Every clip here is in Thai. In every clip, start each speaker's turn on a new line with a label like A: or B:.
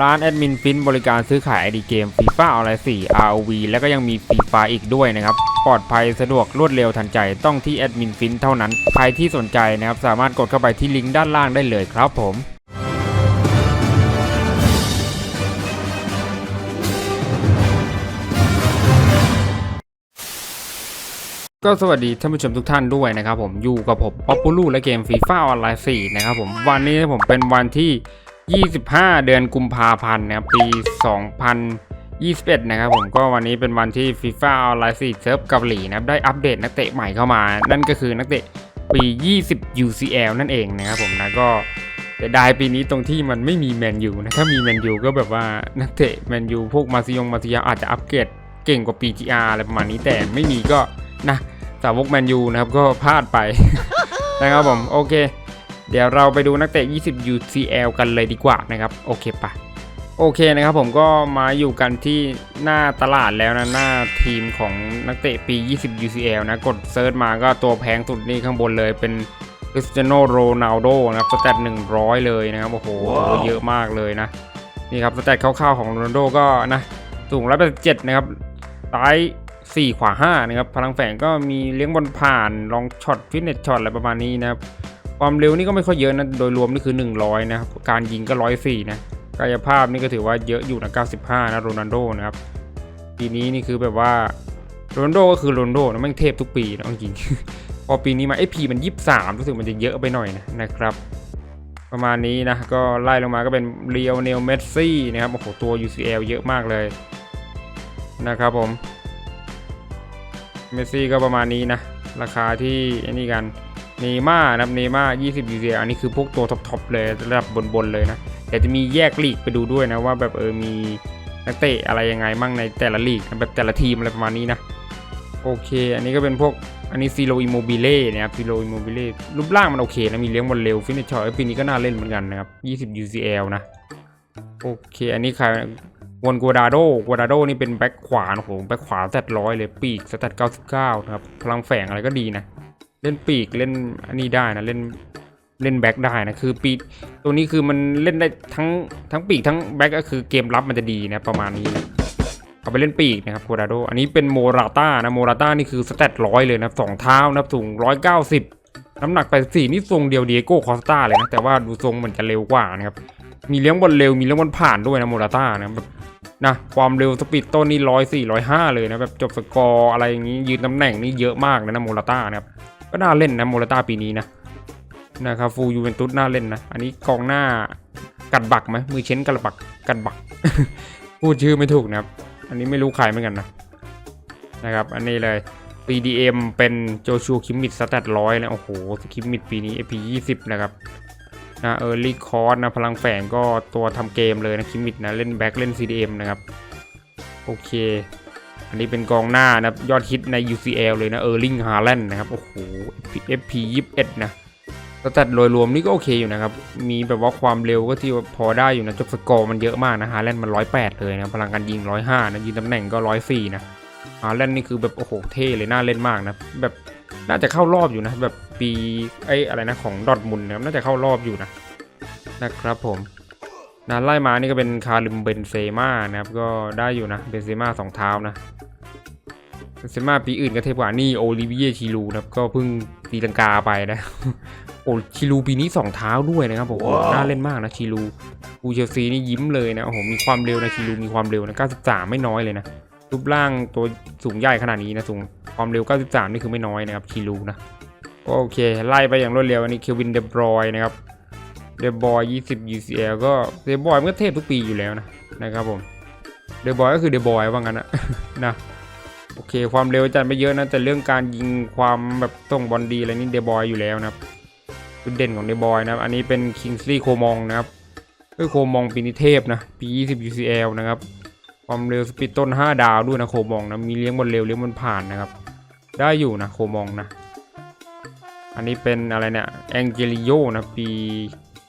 A: ร้านแอดมินฟินบริการซื้อขายไอดีเกมฟีฟ่าออนไลน์4 ROV แล้วก็ยังมีฟรีไฟอีกด้วยนะครับ ปลอดภัยสะดวกรวดเร็วทันใจต้องที่แอดมินฟินเท่านั้น ใครที่สนใจนะครับสามารถกดเข้าไปที่ลิงก์ด้านล่างได้เลยครับผมก็สวัสดีท่านผู้ชมทุกท่านด้วยนะครับผมอยู่กับผมป๊อปปูลูและเกมฟีฟ่าออนไลน์4นะครับผมวันนี้ผมเป็นวันที่ 25 เดือนกุมภาพันธ์นะครับปี 2021 นะครับผมก็วันนี้เป็นวันที่ฟีฟ่าออนไลน์4เซิร์ฟเกาหลีนะครับได้อัปเดตนักเตะใหม่เข้ามา นั่นก็คือนักเตะปี 20 UCL นั่นเองนะครับผมนะก็แต่ได้ปีนี้ตรงที่มันไม่มีแมนยูนะถ้ามีแมนยูก็แบบว่านักเตะแมนยูพวกมาซิยงมาซิยาอาจจะอัปเกรดเก่งกว่า PGR อะไรประมาณนี้แต่ไม่มีก็นะสาวกแมนยูนะครับก็พลาดไปนะครับผมโอเค เดี๋ยวเราไปดูนักเตะ 20 UCL กันเลยดีกว่านะครับโอเคปะโอเคนะครับผมก็มาอยู่กันที่หน้าตลาดแล้วนะหน้าทีมของนักเตะปี 20 UCL นะกดเซิร์ชมาก็ตัวแพงสุดนี่ข้างบนเลยเป็นคริสเตียโนโรนัลโดนะครับสแตท100 เลยนะครับโอ้โหเยอะมากเลยนะนี่ครับสแตทคร่าวๆของโรนัลโดก็นะสูง187นะครับซ้าย4 ขวา 5 นะครับ พลังแฝงก็มีเลี้ยงบอลผ่าน ลองช็อตฟิตเนสช็อตอะไรประมาณนี้นะครับ ความเร็วนี่ก็ไม่ค่อยเยอะนะ โดยรวมนี่คือ 100 นะครับ การยิงก็ 104 นะ กายภาพนี่ก็ถือว่าเยอะอยู่นะ 95 นะโรนัลโดนะครับ ปีนี้นี่คือแบบว่าโรนัลโดก็คือโรนัลโดนะแม่งเทพทุกปีนะเอาจริงพอปีนี้มาไอพีมัน 23 รู้สึกมันจะเยอะไปหน่อยนะนะครับ ประมาณนี้นะ ก็ไล่ลงมาก็เป็นเรียวเนลเมสซี่นะครับ โอ้โห ตัว UCL เยอะมากเลยนะครับผม เมสซี่ก็ประมาณนี้นะ ราคาที่ไอันนี้กัน นม่านะครับเนม่า20 UCL อันนี้คือพวกตัวท็อปๆเลยระดับบนๆเลยนะแต่จะมีแยกลีกไปดูด้วยนะว่าแบบเออมีนักเตะอะไรยังไงมั่งในแต่ละลีกนแบบแต่ละทีมอะไรประมาณนี้นะโอเค อันนี้ก็เป็นพวกอันนี้ซีโรอิโมบิเล่นะครับซีโรอิโมบิเล่รูปร่างมันโอเคนะมีเลี้ยงบอลเร็วฟินิชชอร์ปีนี้ก็น่าเล่นเหมือนกันนะครับ 20 UCL นะโอเค อันนี้ใครวนกัวดาโดกัวดาโดนี่เป็นแบ็คขวาโอ้โหแบ็คขวาแซดร้อยเลยปีกสแตทเก้าสิบเก้านะครับพลังแฝงอะไรก็ดีนะ เล่นปีกเล่นอันนี้ได้นะเล่นเล่นแบ็คได้นะคือปีกตัวนี้คือมันเล่นได้ทั้งทั้งปีกทั้งแบ็คก็คือเกมรับมันจะดีนะประมาณนี้นะเอาไปเล่นปีกนะครับกัวดาโดอันนี้เป็นโมราต้านะโมราต้านี่คือสแตทร้อยเลยนะสองเท้านะสูงร้อยเก้าสิบน้ำหนักแปสี่นี่ทรงเดียวเดียโก้คอสตาเลยนะแต่ว่าดูทรงมันจะเร็วกว่านะครับมีเลี้ยงบอลเร็วมีเลี้ยงบอลผ่านด้วยนะโมราต้านะแบบนะความเร็วสปีดต้นนี่ร้อยสี่ร้อยห้าเลยนะแบบจบสกอร์อะไรอย่างนี้ยืนตำแหน่งนี่เยอะมากนะโมราต้านะครับ ก็น่าเล่นนะโมราต้าปีนี้นะนะครับฟูยูเวนตุสน่าเล่นนะ อันนี้กองหน้ากัดบักไหมมือเช้นกัดบักกัดบัก พูดชื่อไม่ถูกนะครับ อันนี้ไม่รู้ใครเหมือนกันนะนะครับ อันนี้เลย PDM เป็นโจชูคิมมิดสแตทร้อยนะโอ้โหคิมมิดปีนี้ AP 20 นะครับนะเออร์ลี่คอร์สนะพลังแฝงก็ตัวทำเกมเลยนะคิมมิดนะ เล่นแบ็คเล่น CDM นะครับ โอเค อันนี้เป็นกองหน้านะยอดฮิตใน UCL เลยนะเออร์ลิงฮาแลนด์นะครับ โอ้โห FP 21 นะสแตทโดยรวมนี่ก็โอเคอยู่นะครับ มีแบบว่าความเร็วก็ที่พอได้อยู่นะจบสกอร์มันเยอะมากนะฮาแลนด์มัน108เลยนะพลังการยิง105นะยืนตำแหน่งก็104นะฮาแลนด์นี่คือแบบโอ้โหเท่เลยน่าเล่นมากนะแบบน่าจะเข้ารอบอยู่นะแบบปีไอ้อะไรนะของดอทมุนนะครับน่าจะเข้ารอบอยู่นะนะครับผม นะไล่มานี่ก็เป็นคาริมเบนเซม่านะครับก็ได้อยู่นะเบนเซม่าสองเท้านะเบนเซม่าปีอื่นก็เทพกว่านี่โอลิเวียชิลูนะครับก็เพิ่งตีลังกาไปนะโอ้ชิลูปีนี้สองเท้าด้วยนะครับผมโอ้โหน่าเล่นมากนะชิลูกูเชลซีนี่ยิ้มเลยนะโอ้โหมีความเร็วนะชิลูมีความเร็วนะ93 ไม่น้อยเลยนะรูปร่างตัวสูงใหญ่ขนาดนี้นะสูงความเร็ว 93 นี่คือไม่น้อยนะครับชิลูนะโอเค ไล่ไปอย่างรวดเร็วอันนี้เควินเดบรอยนะครับ เดบอย20 UCL ก็เดบอยมันก็เทพทุกปีอยู่แล้วนะนะครับผมเดบอยก็คือเดบอยว่างั้นนะนะโอเคความเร็วจัดไม่เยอะนะแต่เรื่องการยิงความแบบส่งบอลดีอะไรนี่เดบอยอยู่แล้วนะครับจุดเด่นของเดบอยนะครับอันนี้เป็นคิงส์ลีย์โคมองนะครับเอ้ยโคมองปีนิเทพนะปี 20 UCL นะครับความเร็วสปีดต้น 5 ดาวด้วยนะโคมองนะมีเลี้ยงบอลเร็วเลี้ยงบอลผ่านนะครับได้อยู่นะโคมองนะอันนี้เป็นอะไรเนี่ยแองเจลิโยนะปี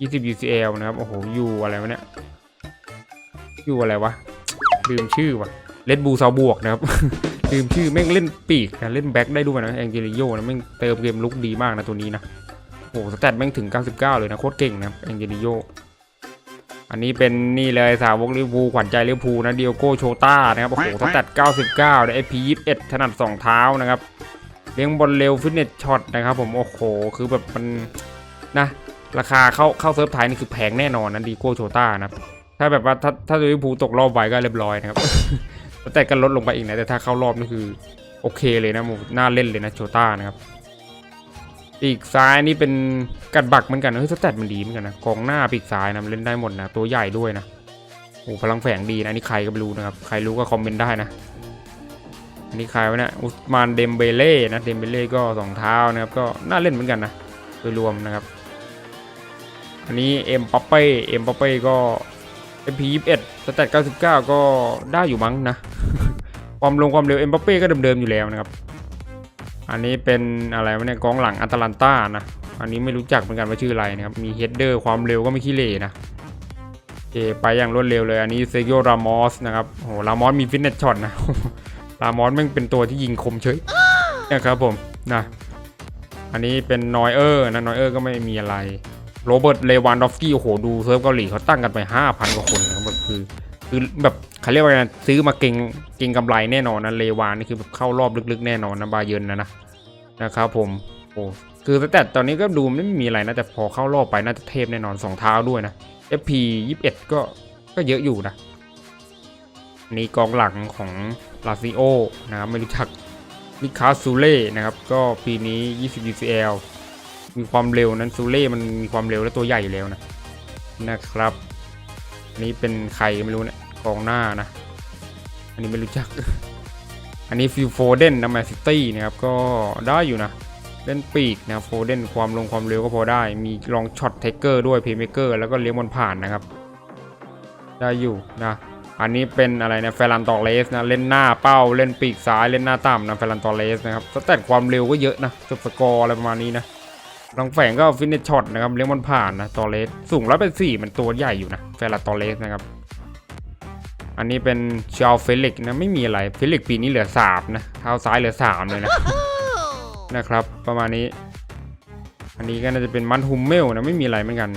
A: 20 UCL นะครับ โอ้โหอยู่อะไรวะเนี่ยอยู่อะไรวะ ลืมชื่อวะเลดบูซาบวกนะครับ ลืมชื่อแม่งเล่นปีกนะเล่นแบ็คได้ด้วยนะแองเจลิโยนะแม่งเติมเกมลุกดีมากนะตัวนี้นะโอ้โหสแตทแม่งถึง 99 เลยนะโคตรเก่งนะแองเจลิโยอันนี้เป็นนี่เลยสาวกลิเวอร์พูลขวัญใจลิเวอร์พูลนะเดียโก้โชต้านะครับโอ้โหสแตท99ได้ IP 21ถนัดสองเท้านะครับเลี้ยงบอลเร็วฟิตเนสช็อตนะครับผมโอ้โหคือแบบมันนะ ราคาเข้าเข้าเซิร์ฟไทยนี่คือแพงแน่นอนนะดีโก้โชต้านะครับถ้าแบบว่าถ้าถ้าลิเวอร์พูลตกรอบไปก็เรียบร้อยนะครับแต่ก็ลดลงไปอีกนะแต่ถ้าเข้ารอบนี่คือโอเคเลยนะมูน่าเล่นเลยนะโชต้านะครับปีกซ้ายนี่เป็นกัดบักเหมือนกันเฮ้ยสแตทมันดีเหมือนกันนะกองหน้าปีกซ้ายนะเล่นได้หมดนะตัวใหญ่ด้วยนะโอ้พลังแฝงดีนะนนี่ใครก็ไม่รู้นะครับใครรู้ก็คอมเมนต์ได้นะอันนี้ใครวะเนี่ยอุสมานเดมเบเล่นะเดมเบเล่ก็สองเท้านะครับก็น่าเล่นเหมือนกันนะโดยรวมนะครับ อันนี้เอ็มปัปเป้เอ็มปัปเป้ก็ MP 21สแตท99ก็ได้อยู่มั้งนะ ความลงความเร็วเอ็มปัปเป้ก็เดิมๆอยู่แล้วนะครับ อันนี้เป็นอะไรวะเนี่ยกองหลังอัตแลนตานะ อันนี้ไม่รู้จักเหมือนกันว่าชื่ออะไรนะครับ มีเฮดเดอร์ความเร็วก็ไม่ขี้เหร่นะโอเคไปอย่างรวดเร็วเลย อันนี้เซโยรามอสนะครับโอ้โหรามอสมีฟิตเนสช็อตนะรามอสแม่งเป็นตัวที่ยิงคมเฉยนะครับผมนะอันนี้เป็นนอยเออร์นะนอยเออร์ก็ไม่มีอะไร โรเบิร์ตเลวานดอฟสกี้โอ้โหดูเซิร์ฟเกาหลีเขาตั้งกันไป 5,000 กว่าคนนะครับแบบคือคือแบบเขาเรียกว่าไงซื้อมาเก่งเก่งกำไรแน่นอนนะเลวานนี่คือแบบเข้ารอบลึกๆ แน่นอนนะบาเยิร์นนะนะนะครับผมโอ้คือแต่ตอนนี้ก็ดูไม่มีอะไรนะแต่พอเข้ารอบไปน่าจะเทพแน่นอนสองเท้าด้วยนะ FP 21 ก็ก็เยอะอยู่นะนี่กองหลังของลาซิโอนะครับไม่รู้จักนิคาซูเล่นะครับก็ปีนี้ 20 UCL มีความเร็วนั้นซูเล่มันมีความเร็วและตัวใหญ่อยู่แล้วนะนะครับอันนี้เป็นใครไม่รู้เนะกองหน้านะ อันนี้ไม่รู้จัก อันนี้ฟิลโฟเดนนะแมนซิตี้นะครับก็ได้อยู่นะเล่นปีกนะโฟเดนความลงความเร็วก็พอได้ มีลองช็อตเทคเกอร์ด้วยเพย์เมเกอร์แล้วก็เลี้ยงบอลผ่านนะครับ ได้อยู่นะ อันนี้เป็นอะไรนะเฟรันตอเรสนะ เล่นหน้าเป้าเล่นปีกซ้ายเล่นหน้าต่ำนะเฟรันตอเรสนะครับสแตทความเร็วก็เยอะนะจบสกอร์อะไรประมาณนี้นะ ลองแฝงก็ฟินเนชช็อตนะครับเลี้ยงบอลผ่านนะตอเลสสูงร้อยเป็นสี่มันตัวใหญ่อยู่นะเฟรันตอเรสนะครับ อันนี้เป็นชาวเฟลิกซ์นะไม่มีอะไรเฟลิกซ์ปีนี้เหลือสามนะเท้าซ้ายเหลือสามเลยนะนะครับ ประมาณนี้ อันนี้ก็น่าจะเป็นมันฮุมเมลนะไม่มีอะไรเหมือนกัน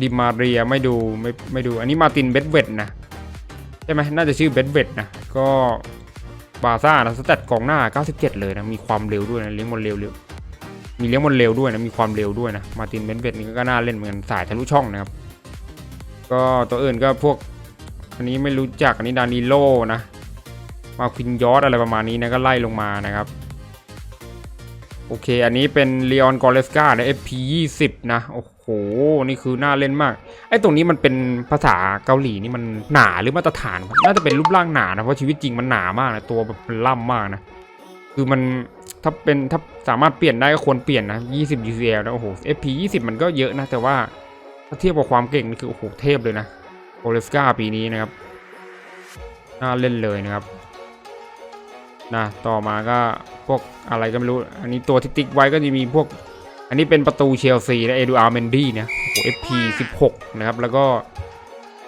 A: ดิมาเรียไม่ดูไม่ไม่ดู อันนี้มาตินเบดเวดนะใช่ไหมน่าจะชื่อเบดเวดนะก็บาซ่านะสแตทกองหน้า 97 เลยนะมีความเร็วด้วยนะเลี้ยงบอลเร็วเร็ว มีเลี้ยงบอลเร็วด้วยนะ มีความเร็วด้วยนะ มาตินเบดเวดนี่ก็น่าเล่นเหมือนกันสายทะลุช่องนะครับ ก็ตัวอื่นก็พวกอันนี้ไม่รู้จักอันนี้ดานิโลนะ มาควินยอสอะไรประมาณนี้นะก็ไล่ลงมานะครับ โอเค อันนี้เป็นเลออนกอเลสกาใน FP 20 นะ โอ้โห นี่คือน่าเล่นมาก ไอ้ตรงนี้มันเป็นภาษาเกาหลีนี่มันหนาหรือมาตรฐาน น่าจะเป็นรูปร่างหนานะ เพราะชีวิตจริงมันหนามากนะ ตัวแบบล่ำมากนะ คือมัน ถ้าเป็นถ้าสามารถเปลี่ยนได้ก็ควรเปลี่ยนนะ20 UCL นะโอ้โห FP 20 มันก็เยอะนะ แต่ว่าถ้าเทียบกับความเก่งนี่คือโอ้โหเทพเลยนะโอเลสกาปีนี้นะครับน่าเล่นเลยนะครับนะต่อมาก็พวกอะไรก็ไม่รู้ อันนี้ตัวที่ติ๊กไว้ก็จะมีพวก อันนี้เป็นประตูเชลซีนะเอดูอาร์เมนดี้นี่ยโอ้โห FP 16 นะครับ แล้วก็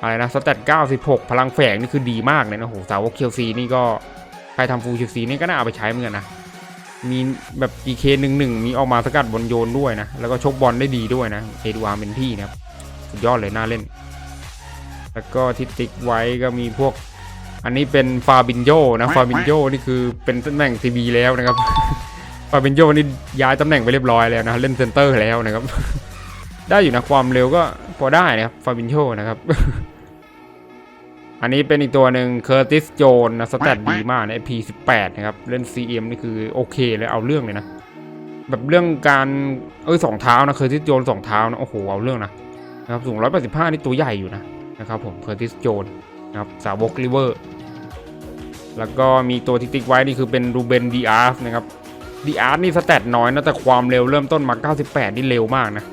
A: อะไรนะสแตท96 พลังแฝงนี่คือดีมากเลยนะโอ้โหสาวกเชลซีนี่ก็ใครทำฟูลเชลซีนี่ก็น่าเอาไปใช้เหมือนกันนะ มีแบบ PK หนึ่งหนึ่งมีออกมาสกัดบอลโยนด้วยนะ แล้วก็ชกบอลได้ดีด้วยนะเอดูอาร์เมนดี้นะครับสุดยอดเลยน่าเล่น แล้วก็ที่ติ๊กไว้ก็มีพวก อันนี้เป็นฟาบินโยนะฟาบินโยนี่คือเป็นตำแหน่งทีบีแล้วนะครับฟาบินโยนี่ย้ายตำแหน่งไปเรียบร้อยแล้วนะเล่นเซนเตอร์แล้วนะครับ ได้อยู่นะความเร็วก็พอได้นะครับฟาบินโยนะครับ อันนี้เป็นอีกตัวหนึ่งเคอร์ติสโจนนะสแตทดีมากน P18 นะครับ เล่น CM นี่คือโอเคเลยเอาเรื่องเลยนะ แบบเรื่องการเอ้ยสองเท้านะเคอร์ติสโจนสองเท้านะโอ้โหเอาเรื่องนะนะครับสูง 185 นี่ตัวใหญ่อยู่นะนะครับผมเคอร์ติสโจนนะครับสาวกริเวอร์ แล้วก็มีตัวที่ติ๊กไว้นี่คือเป็นรูเบนดีอาร์สนะครับดีอาร์สนี่สแตทน้อยนะแต่ความเร็วเริ่มต้นมา 98 นี่เร็วมากนะ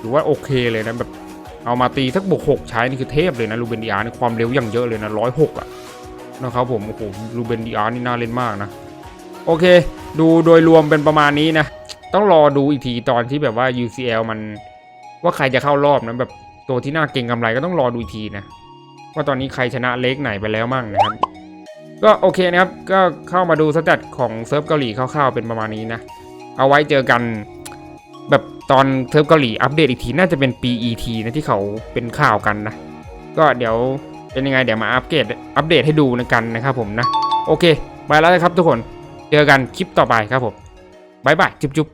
A: ถือว่าโอเคเลยนะแบบ เอามาตีสักบวก6ใช้นี่คือเทพเลยนะรูเบนดีอาร์นี่ความเร็วอย่างเยอะเลยนะ106อะนะครับผมโอ้โหรูเบนดีอาร์นี่น่าเล่นมากนะ โอเค ดูโดยรวมเป็นประมาณนี้นะ ต้องรอดูอีกทีตอนที่แบบว่า UCL มันว่าใครจะเข้ารอบนะแบบตัวที่น่าเก่งกำไรก็ต้องรอดูอีกทีนะว่าตอนนี้ใครชนะเล็กไหนไปแล้วมั่งนะครับ ก็โอเคนะครับ ก็เข้ามาดูสแตทของเซิร์ฟเกาหลีคร่าวๆเป็นประมาณนี้นะ เอาไว้เจอกันแบบ ตอนเทิร์ฟเกาหลีอัปเดตอีกทีน่าจะเป็น PET นะที่เขาเป็นข่าวกันนะ ก็เดี๋ยวเป็นยังไงเดี๋ยวมาอัปเดตอัปเดตให้ดูนกันนะครับผมนะ โอเค ไปแล้วนะครับทุกคนเจอกันคลิปต่อไปครับผมบายบายจุ๊บ